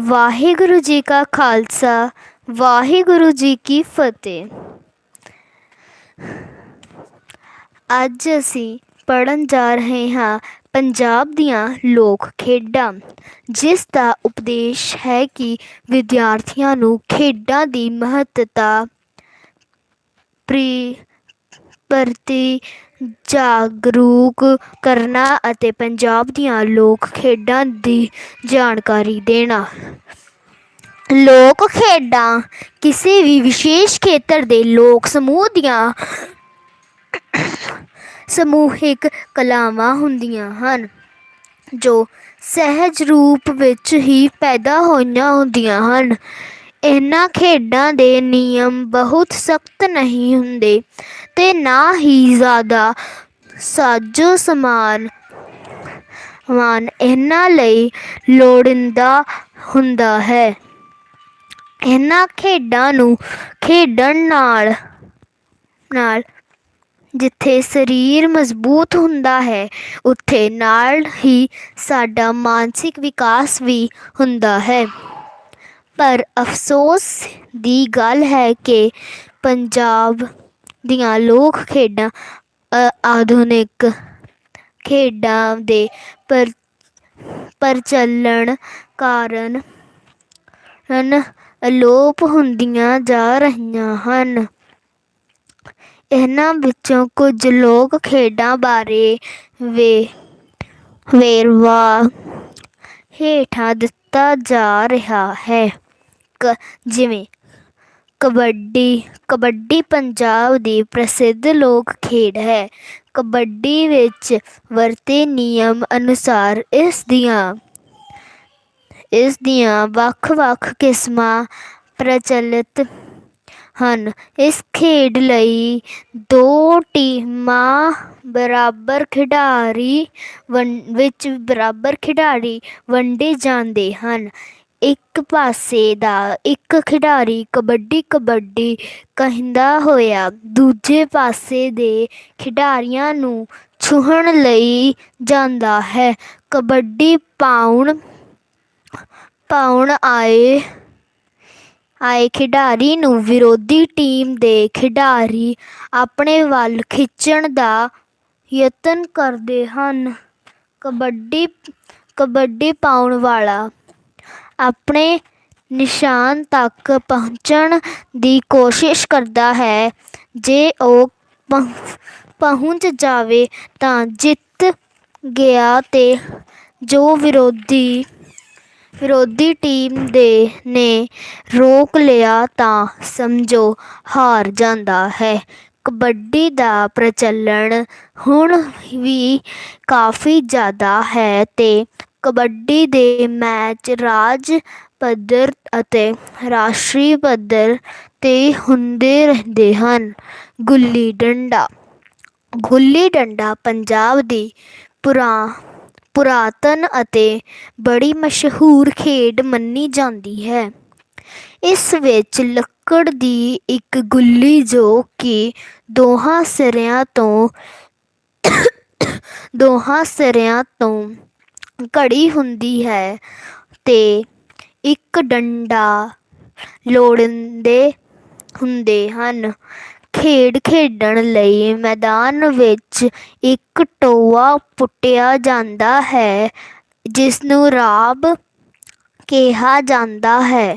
ਵਾਹਿਗੁਰੂ ਜੀ ਕਾ ਖਾਲਸਾ, ਵਾਹਿਗੁਰੂ ਜੀ ਕੀ ਫਤਿਹ। ਅੱਜ ਅਸੀਂ ਪੜਨ ਜਾ ਰਹੇ ਹਾਂ ਪੰਜਾਬ ਦੀਆਂ ਲੋਕ ਖੇਡਾਂ, ਜਿਸ ਦਾ ਉਪਦੇਸ਼ ਹੈ ਕਿ ਵਿਦਿਆਰਥੀਆਂ ਨੂੰ ਖੇਡਾਂ ਦੀ ਮਹੱਤਤਾ, ਪ੍ਰੀ ਪ੍ਰਤੀ ਜਾਗਰੂਕ ਕਰਨਾ ਅਤੇ ਪੰਜਾਬ ਦੀਆਂ ਲੋਕ ਖੇਡਾਂ ਦੀ ਜਾਣਕਾਰੀ ਦੇਣਾ। ਲੋਕ ਖੇਡਾਂ ਕਿਸੇ ਵੀ ਵਿਸ਼ੇਸ਼ ਖੇਤਰ ਦੇ ਲੋਕ ਸਮੂਹ ਦੀਆਂ ਸਮੂਹਿਕ ਕਲਾਵਾਂ ਹੁੰਦੀਆਂ ਹਨ, ਜੋ ਸਹਿਜ ਰੂਪ ਵਿੱਚ ਹੀ ਪੈਦਾ ਹੋਈਆਂ ਹੁੰਦੀਆਂ ਹਨ। ਇਹਨਾਂ ਖੇਡਾਂ ਦੇ ਨਿਯਮ ਬਹੁਤ ਸਖਤ ਨਹੀਂ ਹੁੰਦੇ ਅਤੇ ਨਾ ਹੀ ਜ਼ਿਆਦਾ ਸਾਜੋ ਸਮਾਨ ਮਾਨ ਇਹਨਾਂ ਲਈ ਲੋੜੀਂਦਾ ਹੁੰਦਾ ਹੈ। ਇਹਨਾਂ ਖੇਡਾਂ ਨੂੰ ਖੇਡਣ ਨਾਲ ਨਾਲ ਜਿੱਥੇ ਸਰੀਰ ਮਜ਼ਬੂਤ ਹੁੰਦਾ ਹੈ, ਉੱਥੇ ਨਾਲ ਹੀ ਸਾਡਾ ਮਾਨਸਿਕ ਵਿਕਾਸ ਵੀ ਹੁੰਦਾ ਹੈ। ਪਰ ਅਫਸੋਸ ਦੀ ਗੱਲ ਹੈ ਕਿ ਪੰਜਾਬ ਦੀਆਂ ਲੋਕ ਖੇਡਾਂ ਆਧੁਨਿਕ ਖੇਡਾਂ ਦੇ ਪਰ, ਪ੍ਰਚਲਣ ਕਾਰਨ ਹਨ ਅਲੋਪ ਹੁੰਦੀਆਂ ਜਾ ਰਹੀਆਂ ਹਨ। ਇਹਨਾਂ ਵਿੱਚੋਂ ਕੁਝ ਲੋਕ ਖੇਡਾਂ ਬਾਰੇ ਵੇ, ਵੇਰਵਾ ਹੇਠਾਂ ਦਿੱਤਾ ਜਾ ਰਿਹਾ ਹੈ। ਕ ਜਿਵੇਂ ਕਬੱਡੀ ਕਬੱਡੀ ਪੰਜਾਬ ਦੀ ਪ੍ਰਸਿੱਧ ਲੋਕ ਖੇਡ ਹੈ। ਕਬੱਡੀ ਵਿੱਚ ਵਰਤੇ ਨਿਯਮ ਅਨੁਸਾਰ ਇਸ ਦੀਆਂ ਇਸ ਦੀਆਂ ਵੱਖ-ਵੱਖ ਕਿਸਮਾਂ ਪ੍ਰਚਲਿਤ ਹਨ। ਇਸ ਖੇਡ ਲਈ ਦੋ ਟੀਮਾਂ ਬਰਾਬਰ ਖਿਡਾਰੀ ਵਿੱਚ ਬਰਾਬਰ ਖਿਡਾਰੀ ਵੰਡੇ ਜਾਂਦੇ ਹਨ। ਇੱਕ ਪਾਸੇ ਦਾ ਇੱਕ ਖਿਡਾਰੀ ਕਬੱਡੀ ਕਬੱਡੀ ਕਹਿੰਦਾ ਹੋਇਆ, ਦੂਜੇ ਪਾਸੇ ਦੇ ਖਿਡਾਰੀਆਂ ਨੂੰ ਛੂਹਣ ਲਈ ਜਾਂਦਾ ਹੈ। ਕਬੱਡੀ ਪਾਉਣ ਪਾਉਣ ਆਏ ਆਏ ਖਿਡਾਰੀ ਨੂੰ ਵਿਰੋਧੀ ਟੀਮ ਦੇ ਖਿਡਾਰੀ ਆਪਣੇ ਵੱਲ ਖਿੱਚਣ ਦਾ ਯਤਨ ਕਰਦੇ ਹਨ। ਕਬੱਡੀ ਕਬੱਡੀ ਪਾਉਣ ਵਾਲਾ ਆਪਣੇ ਨਿਸ਼ਾਨ ਤੱਕ ਪਹੁੰਚਣ ਦੀ ਕੋਸ਼ਿਸ਼ ਕਰਦਾ ਹੈ। ਜੇ ਉਹ ਪਹੁੰ, ਪਹੁੰਚ ਜਾਵੇ ਤਾਂ ਜਿੱਤ ਗਿਆ ਅਤੇ ਜੋ ਵਿਰੋਧੀ ਵਿਰੋਧੀ ਟੀਮ ਦੇ ਨੇ ਰੋਕ ਲਿਆ ਤਾਂ ਸਮਝੋ ਹਾਰ ਜਾਂਦਾ ਹੈ। ਕਬੱਡੀ ਦਾ ਪ੍ਰਚਲਨ ਹੁਣ ਵੀ ਕਾਫੀ ਜ਼ਿਆਦਾ ਹੈ ਅਤੇ ਕਬੱਡੀ ਦੇ ਮੈਚ ਰਾਜ ਪੱਧਰ ਅਤੇ ਰਾਸ਼ਟਰੀ ਪੱਧਰ ਤੇ ਹੁੰਦੇ ਰਹਿੰਦੇ ਹਨ। ਗੁੱਲੀ ਡੰਡਾ। ਗੁੱਲੀ ਡੰਡਾ ਪੰਜਾਬ ਦੀ ਪੁਰਾ, ਪੁਰਾਤਨ ਅਤੇ ਬੜੀ ਮਸ਼ਹੂਰ ਖੇਡ ਮੰਨੀ ਜਾਂਦੀ ਹੈ। ਇਸ ਵਿੱਚ ਲੱਕੜ ਦੀ ਇੱਕ ਗੁੱਲੀ ਜੋ ਕਿ ਦੋਹਾਂ ਸਿਰਿਆਂ ਤੋਂ, ਦੋਹਾਂ ਸਿਰਿਆਂ ਤੋਂ ਘੜੀ ਹੁੰਦੀ ਹੈ ਅਤੇ ਇੱਕ ਡੰਡਾ ਲੋੜੀਂਦੇ ਹੁੰਦੇ ਹਨ। ਖੇਡ ਖੇਡਣ ਲਈ ਮੈਦਾਨ ਵਿੱਚ ਇੱਕ ਟੋਆ ਪੁੱਟਿਆ ਜਾਂਦਾ ਹੈ ਜਿਸ ਨੂੰ ਰਾਬ ਕਿਹਾ ਜਾਂਦਾ ਹੈ।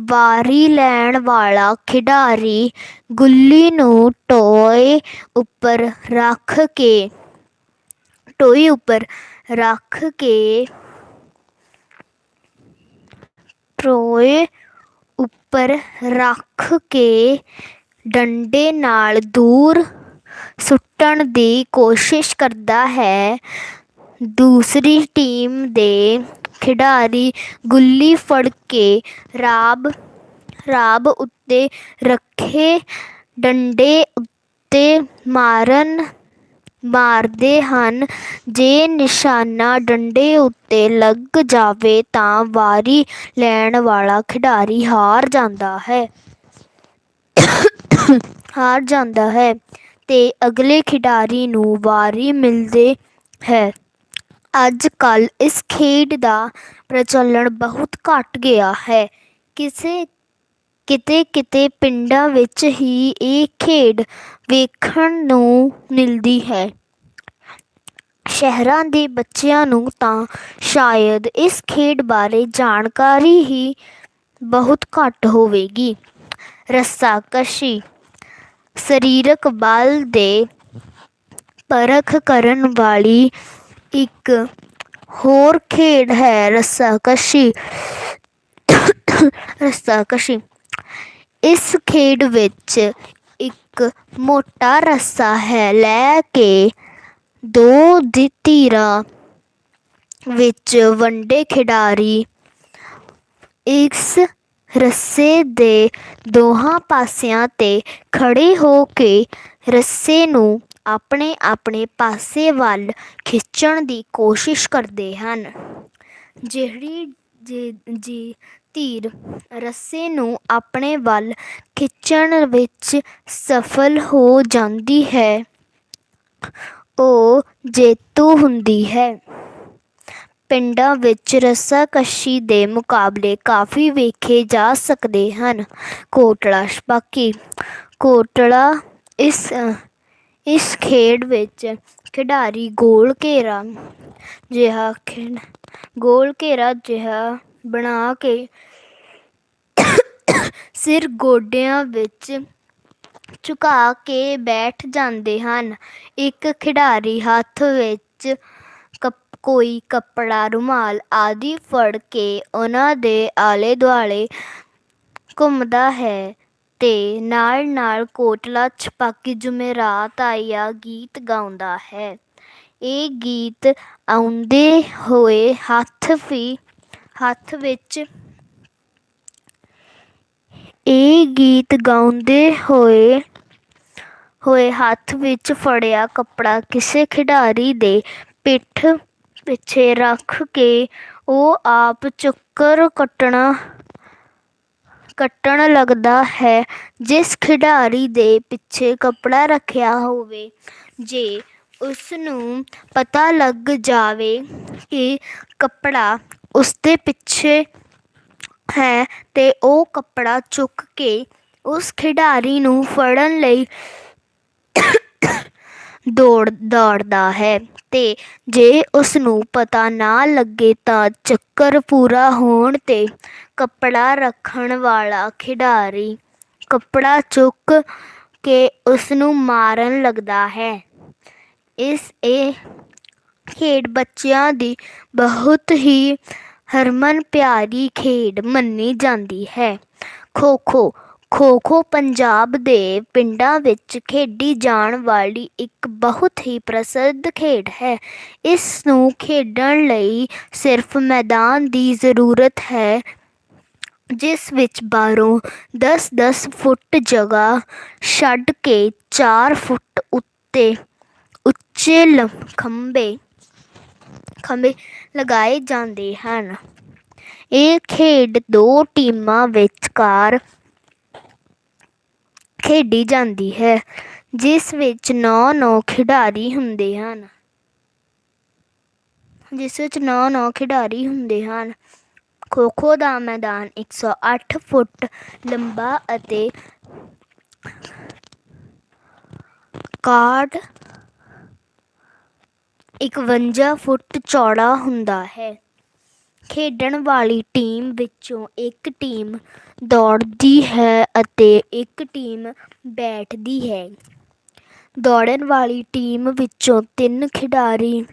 ਵਾਰੀ ਲੈਣ ਵਾਲਾ ਖਿਡਾਰੀ ਗੁੱਲੀ ਨੂੰ ਟੋਏ ਉੱਪਰ ਰੱਖ ਕੇ ਟੋਏ ਉੱਪਰ ਰੱਖ ਕੇ ਟੋਏ ਉੱਪਰ ਰੱਖ ਕੇ ਡੰਡੇ ਨਾਲ ਦੂਰ ਸੁੱਟਣ ਦੀ ਕੋਸ਼ਿਸ਼ ਕਰਦਾ ਹੈ। ਦੂਸਰੀ ਟੀਮ ਦੇ ਖਿਡਾਰੀ ਗੁੱਲੀ ਫੜ ਕੇ ਰਾਬ ਰਾਬ ਉੱਤੇ ਰੱਖੇ ਡੰਡੇ ਉੱਤੇ ਮਾਰਨ ਮਾਰਦੇ ਹਨ। ਜੇ ਨਿਸ਼ਾਨਾ ਡੰਡੇ ਉੱਤੇ ਲੱਗ ਜਾਵੇ ਤਾਂ ਵਾਰੀ ਲੈਣ ਵਾਲਾ ਖਿਡਾਰੀ ਹਾਰ ਜਾਂਦਾ ਹੈ। ਹਾਰ ਜਾਂਦਾ ਹੈ ਤੇ ਅਗਲੇ ਖਿਡਾਰੀ ਨੂੰ ਵਾਰੀ ਮਿਲਦੇ ਹੈ। ਅੱਜ ਕੱਲ੍ਹ ਇਸ ਖੇਡ ਦਾ ਪ੍ਰਚਲਨ ਬਹੁਤ ਘੱਟ ਗਿਆ ਹੈ। ਕਿਸੇ ਕਿਤੇ ਕਿਤੇ ਪਿੰਡਾਂ ਵਿੱਚ ਹੀ ਇਹ ਖੇਡ ਵੇਖਣ ਨੂੰ ਮਿਲਦੀ ਹੈ। ਸ਼ਹਿਰਾਂ ਦੇ ਬੱਚਿਆਂ ਨੂੰ ਤਾਂ ਸ਼ਾਇਦ ਇਸ ਖੇਡ ਬਾਰੇ ਜਾਣਕਾਰੀ ਹੀ ਬਹੁਤ ਘੱਟ ਹੋਵੇਗੀ। ਰੱਸਾਕਸ਼ੀ ਸਰੀਰਕ ਬਲ ਦੇ ਪਰਖ ਕਰਨ ਵਾਲੀ ਇੱਕ ਹੋਰ ਖੇਡ ਹੈ। ਰੱਸਾਕਸ਼ੀ ਰੱਸਾਕਸ਼ੀ ਇਸ ਖੇਡ ਵਿੱਚ ਇੱਕ ਮੋਟਾ ਰੱਸਾ ਹੈ। ਲੈ ਕੇ ਦੋ ਦੀ ਧਿਰਾਂ ਵਿੱਚ ਵੰਡੇ ਖਿਡਾਰੀ। ਇਸ ਰੱਸੇ ਦੇ ਦੋਹਾਂ ਪਾਸਿਆਂ ਤੇ ਖੜੇ ਹੋ ਕੇ ਰੱਸੇ ਨੂੰ ਆਪਣੇ ਆਪਣੇ ਪਾਸੇ ਵੱਲ ਖਿੱਚਣ ਦੀ ਕੋਸ਼ਿਸ਼ ਕਰਦੇ ਹਨ। ਜਿਹੜੀ ਜੇ, ਜੀ ਧੀਰ ਰੱਸੇ ਨੂੰ ਆਪਣੇ ਵੱਲ ਖਿੱਚਣ ਵਿੱਚ ਸਫਲ ਹੋ ਜਾਂਦੀ ਹੈ। ਉਹ ਜੇਤੂ ਹੁੰਦੀ ਹੈ। ਪਿੰਡਾਂ ਵਿੱਚ ਰੱਸਾਕਸ਼ੀ ਦੇ ਮੁਕਾਬਲੇ ਕਾਫੀ ਵੇਖੇ ਜਾ ਸਕਦੇ ਹਨ। ਕੋਟਲਾ ਛਪਾਕੀ ਕੋਟਲਾ ਇਸ ਇਸ ਖੇਡ ਵਿੱਚ ਖਿਡਾਰੀ ਗੋਲ ਘੇਰਾ ਜਿਹਾ ਖੇਡ, ਗੋਲ ਘੇਰਾ ਜਿਹਾ ਬਣਾ ਕੇ ਸਿਰ ਗੋਡਿਆਂ ਵਿੱਚ ਝੁਕਾ ਕੇ ਬੈਠ ਜਾਂਦੇ ਹਨ। ਇੱਕ ਖਿਡਾਰੀ ਹੱਥ ਵਿੱਚ ਕੋਈ ਕੱਪੜਾ, ਰੁਮਾਲ ਆਦਿ ਫੜ ਕੇ ਉਹਨਾਂ ਦੇ ਆਲੇ ਦੁਆਲੇ ਘੁੰਮਦਾ ਹੈ ਤੇ ਨਾਲ ਨਾਲ ਕੋਟਲਾ ਛਪਾਕੀ ਜੁਮੇਰਾਤ ਆਇਆ ਗੀਤ ਗਾਉਂਦਾ ਹੈ। ਇਹ ਗੀਤ ਆਉਂਦੇ ਹੋਏ ਹੱਥ ਵੀ ਹੱਥ ਵਿੱਚ ਇਹ ਗੀਤ ਗਾਉਂਦੇ ਹੋਏ ਹੋਏ ਹੱਥ ਵਿੱਚ ਫੜਿਆ ਕੱਪੜਾ ਕਿਸੇ ਖਿਡਾਰੀ ਦੇ ਪਿੱਠ ਪਿੱਛੇ ਰੱਖ ਕੇ, ਉਹ ਆਪ ਚੱਕਰ ਕੱਟਣਾ, ਕੱਟਣ ਲੱਗਦਾ ਹੈ ਜਿਸ ਖਿਡਾਰੀ ਦੇ ਪਿੱਛੇ ਕੱਪੜਾ ਰੱਖਿਆ ਹੋਵੇ। ਜੇ ਉਸ ਨੂੰ ਪਤਾ ਲੱਗ ਜਾਵੇ ਕਿ ਕੱਪੜਾ ਉਸਦੇ ਪਿੱਛੇ ਹੈ ਤੇ ਉਹ ਕੱਪੜਾ ਚੁੱਕ ਕੇ ਉਸ ਖਿਡਾਰੀ ਨੂੰ ਫੜਨ ਲਈ ਦੌੜ, ਦੌੜਦਾ ਹੈ ਤੇ ਜੇ ਉਸ ਨੂੰ ਪਤਾ ਨਾ ਲੱਗੇ ਤਾਂ ਚੱਕਰ ਪੂਰਾ ਹੋਣ ਤੇ ਕੱਪੜਾ ਰੱਖਣ ਵਾਲਾ ਖਿਡਾਰੀ ਕੱਪੜਾ ਚੁੱਕ ਕੇ ਉਸ ਨੂੰ ਮਾਰਨ ਲੱਗਦਾ ਹੈ। ਇਸ, ਇਹ ਖੇਡ ਬੱਚਿਆਂ ਦੀ ਬਹੁਤ ਹੀ ਹਰਮਨ ਪਿਆਰੀ ਖੇਡ ਮੰਨੀ ਜਾਂਦੀ ਹੈ। ਖੋ ਖੋ ਖੋ ਖੋ ਪੰਜਾਬ ਦੇ ਪਿੰਡਾਂ ਵਿੱਚ ਖੇਡੀ ਜਾਣ ਵਾਲੀ ਇੱਕ ਬਹੁਤ ਹੀ ਪ੍ਰਸਿੱਧ ਖੇਡ ਹੈ। ਇਸ ਨੂੰ ਖੇਡਣ ਲਈ ਸਿਰਫ ਮੈਦਾਨ ਦੀ ਜ਼ਰੂਰਤ ਹੈ, ਜਿਸ ਵਿੱਚ ਬਾਹਰੋਂ 10-10 ਫੁੱਟ ਜਗ੍ਹਾ ਛੱਡ ਕੇ 4 ਫੁੱਟ ਉੱਤੇ ਉੱਚੇ ਲ- ਖੰਭੇ ਖੰਭੇ ਲਗਾਏ ਜਾਂਦੇ ਹਨ। ਇਹ ਖੇਡ ਦੋ ਟੀਮਾਂ ਵਿਚਕਾਰ ਖੇਡੀ ਜਾਂਦੀ ਹੈ, ਜਿਸ ਵਿੱਚ 9-9 ਖਿਡਾਰੀ ਹੁੰਦੇ ਹਨ। ਜਿਸ ਵਿੱਚ 9-9 ਖਿਡਾਰੀ ਹੁੰਦੇ ਹਨ। ਖੋ ਖੋ ਦਾ ਮੈਦਾਨ 108 ਫੁੱਟ ਲੰਬਾ ਅਤੇ ਕਾਰਡ 51 ਫੁੱਟ ਚੌੜਾ ਹੁੰਦਾ ਹੈ। ਖੇਡਣ ਵਾਲੀ ਟੀਮ ਵਿੱਚੋਂ ਇੱਕ ਟੀਮ ਦੌੜਦੀ ਹੈ ਅਤੇ ਇੱਕ ਟੀਮ ਬੈਠਦੀ ਹੈ। ਦੌੜਨ ਵਾਲੀ ਟੀਮ ਵਿੱਚੋਂ ਤਿੰਨ ਖਿਡਾਰੀ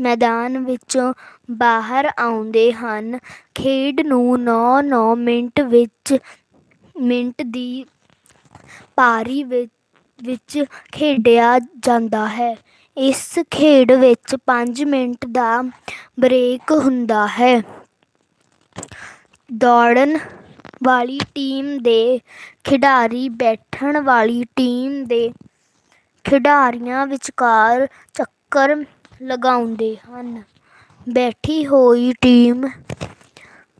ਮੈਦਾਨ ਵਿੱਚੋਂ ਬਾਹਰ ਆਉਂਦੇ ਹਨ। ਖੇਡ ਨੂੰ 9-9 ਮਿੰਟ ਵਿੱਚ, ਮਿੰਟ ਦੀ ਪਾਰੀ ਵਿੱਚ ਖੇਡਿਆ ਜਾਂਦਾ ਹੈ। ਇਸ ਖੇਡ ਵਿੱਚ ਪੰਜ ਮਿੰਟ ਦਾ ਬਰੇਕ ਹੁੰਦਾ ਹੈ। ਦੌੜਨ ਵਾਲੀ ਟੀਮ ਦੇ ਖਿਡਾਰੀ, ਬੈਠਣ ਵਾਲੀ ਟੀਮ ਦੇ ਖਿਡਾਰੀਆਂ ਵਿਚਕਾਰ ਚੱਕਰ ਲਗਾਉਂਦੇ ਹਨ। ਬੈਠੀ ਹੋਈ ਟੀਮ,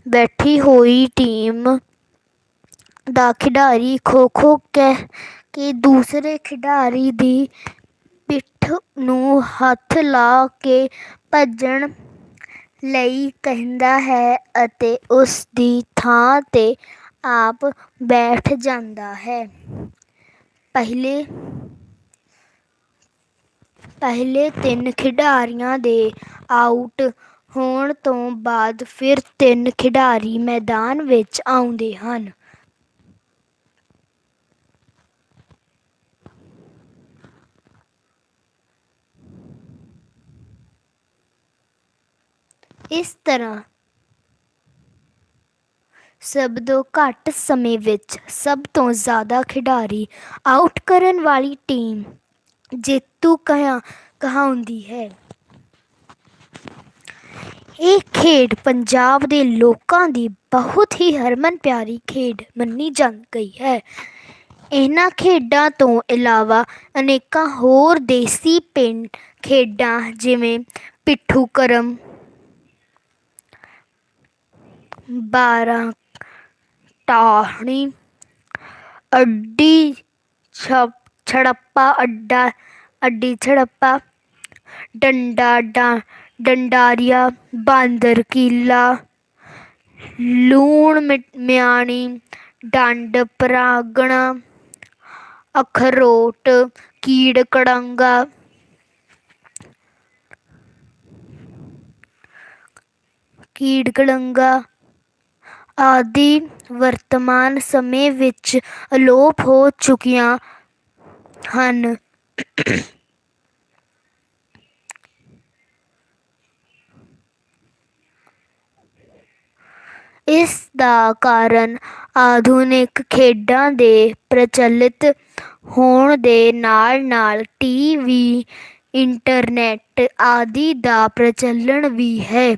ਬੈਠੀ ਹੋਈ ਟੀਮ ਦਾ ਖਿਡਾਰੀ ਖੋ ਖੋ ਕਹਿ ਕੇ ਦੂਸਰੇ ਖਿਡਾਰੀ ਦੀ ਨੂੰ ਹੱਥ ਲਾ ਕੇ ਭੱਜਣ ਲਈ ਕਹਿੰਦਾ ਹੈ ਅਤੇ ਉਸ ਦੀ ਥਾਂ 'ਤੇ ਆਪ ਬੈਠ ਜਾਂਦਾ ਹੈ। ਪਹਿਲੇ ਪਹਿਲੇ ਤਿੰਨ ਖਿਡਾਰੀਆਂ ਦੇ ਆਊਟ ਹੋਣ ਤੋਂ ਬਾਅਦ ਫਿਰ ਤਿੰਨ ਖਿਡਾਰੀ ਮੈਦਾਨ ਵਿੱਚ ਆਉਂਦੇ ਹਨ। ਇਸ ਤਰ੍ਹਾਂ। ਸਭ ਤੋਂ ਘੱਟ ਸਮੇਂ ਵਿੱਚ ਸਭ ਤੋਂ ਜ਼ਿਆਦਾ ਖਿਡਾਰੀ ਆਊਟ ਕਰਨ ਵਾਲੀ ਟੀਮ ਜੇਤੂ ਕਹਾ, ਕਹਾਉਂਦੀ ਹੈ। ਇਹ ਖੇਡ ਪੰਜਾਬ ਦੇ ਲੋਕਾਂ ਦੀ ਬਹੁਤ ਹੀ ਹਰਮਨ ਪਿਆਰੀ ਖੇਡ ਮੰਨੀ ਜਾਂਦੀ ਗਈ ਹੈ। ਇਹਨਾਂ ਖੇਡਾਂ ਤੋਂ ਇਲਾਵਾ ਅਨੇਕਾਂ ਹੋਰ ਦੇਸੀ ਪਿੰਡ ਖੇਡਾਂ ਜਿਵੇਂ ਪਿੱਠੂ ਕਰਮ ਬਾਰਾਂ, ਟਾਹਣੀ, ਅੱਡੀ, ਛਪ, ਛੜੱਪਾ, ਅੱਡਾ, ਅੱਡੀ, ਛੜੱਪਾ, ਡੰਡਾ, ਡਾ, ਡੰਡਾਰੀਆ, ਬਾਂਦਰ, ਕੀਲਾ, ਲੂਣ ਮਿਆਣੀ, ਡੰਡ, ਪਰਾਗਣਾ, ਅਖਰੋਟ, ਕੀੜ, ਕੜੰਗਾ ਕੀੜ, ਕੜੰਗਾ ਆਦਿ ਵਰਤਮਾਨ ਸਮੇਂ ਵਿੱਚ ਅਲੋਪ ਹੋ ਚੁੱਕੀਆਂ ਹਨ। ਇਸ ਦਾ ਕਾਰਨ ਆਧੁਨਿਕ ਖੇਡਾਂ ਦੇ ਪ੍ਰਚਲਿਤ ਹੋਣ ਦੇ ਨਾਲ-ਨਾਲ ਟੀਵੀ ਇੰਟਰਨੈੱਟ ਆਦਿ ਦਾ ਪ੍ਰਚਲਨ ਵੀ ਹੈ।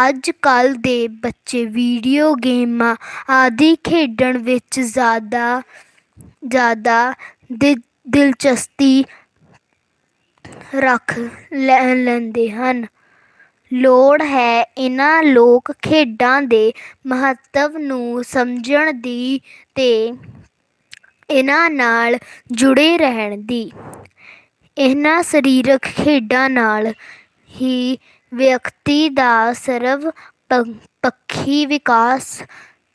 ਅੱਜ ਕੱਲ੍ਹ ਦੇ ਬੱਚੇ ਵੀਡੀਓ ਗੇਮਾਂ ਆਦਿ ਖੇਡਣ ਵਿੱਚ ਜ਼ਿਆਦਾ ਜ਼ਿਆਦਾ ਦਿ, ਦਿਲਚਸਪੀ ਰੱਖ ਲੈ, ਲੈਂਦੇ ਹਨ। ਲੋੜ ਹੈ ਇਹਨਾਂ ਲੋਕ ਖੇਡਾਂ ਦੇ ਮਹੱਤਵ ਨੂੰ ਸਮਝਣ ਦੀ ਅਤੇ ਇਹਨਾਂ ਨਾਲ ਜੁੜੇ ਰਹਿਣ ਦੀ। ਇਹਨਾਂ ਸਰੀਰਕ ਖੇਡਾਂ ਨਾਲ ਹੀ ਵਿਅਕਤੀ ਦਾ ਸਰਵ ਪ- ਪੱਖੀ ਵਿਕਾਸ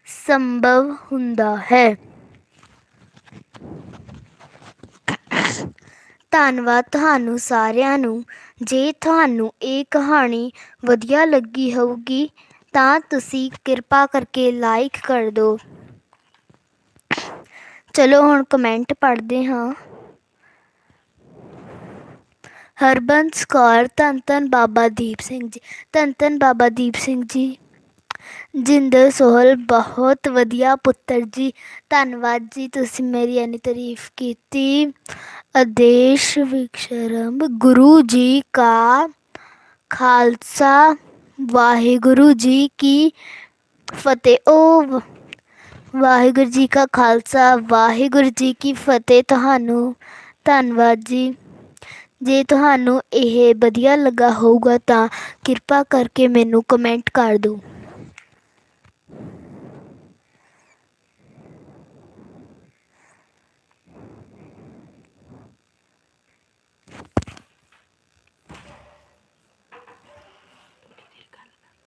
ਸੰਭਵ ਹੁੰਦਾ ਹੈ। ਧੰਨਵਾਦ ਤੁਹਾਨੂੰ ਸਾਰਿਆਂ ਨੂੰ। ਜੇ ਤੁਹਾਨੂੰ ਇਹ ਕਹਾਣੀ ਵਧੀਆ ਲੱਗੀ ਹੋਊਗੀ, ਤਾਂ ਤੁਸੀਂ ਕਿਰਪਾ ਕਰਕੇ ਲਾਈਕ ਕਰ ਦਿਓ। ਚਲੋ ਹੁਣ ਕਮੈਂਟ ਪੜ੍ਹਦੇ ਹਾਂ। ਹਰਬੰਸ ਕੌਰ, ਧੰਨ ਧੰਨ ਬਾਬਾ ਦੀਪ ਸਿੰਘ ਜੀ, ਧੰਨ ਧੰਨ ਬਾਬਾ ਦੀਪ ਸਿੰਘ ਜੀ, ਜਿੰਦਰ ਸੋਹਲ, ਬਹੁਤ ਵਧੀਆ ਪੁੱਤਰ ਜੀ, ਧੰਨਵਾਦ ਜੀ ਤੁਸੀਂ ਮੇਰੀ ਇੰਨੀ ਤਾਰੀਫ ਕੀਤੀ। ਆਦੇਸ਼ ਵਿਕਸ਼ਰਮ ਗੁਰੂ ਜੀ ਕਾ ਖਾਲਸਾ, ਵਾਹਿਗੁਰੂ ਜੀ ਕੀ ਫਤਿਹ। ਉਹ ਵਾਹਿਗੁਰੂ ਜੀ ਕਾ ਖਾਲਸਾ, ਵਾਹਿਗੁਰੂ ਜੀ ਕੀ ਫਤਿਹ। ਤੁਹਾਨੂੰ ਧੰਨਵਾਦ ਜੀ। ਜੇ ਤੁਹਾਨੂੰ ਇਹ ਵਧੀਆ ਲੱਗਾ ਹੋਊਗਾ ਤਾਂ ਕਿਰਪਾ ਕਰਕੇ ਮੈਨੂੰ ਕਮੈਂਟ ਕਰ ਦਿਓ।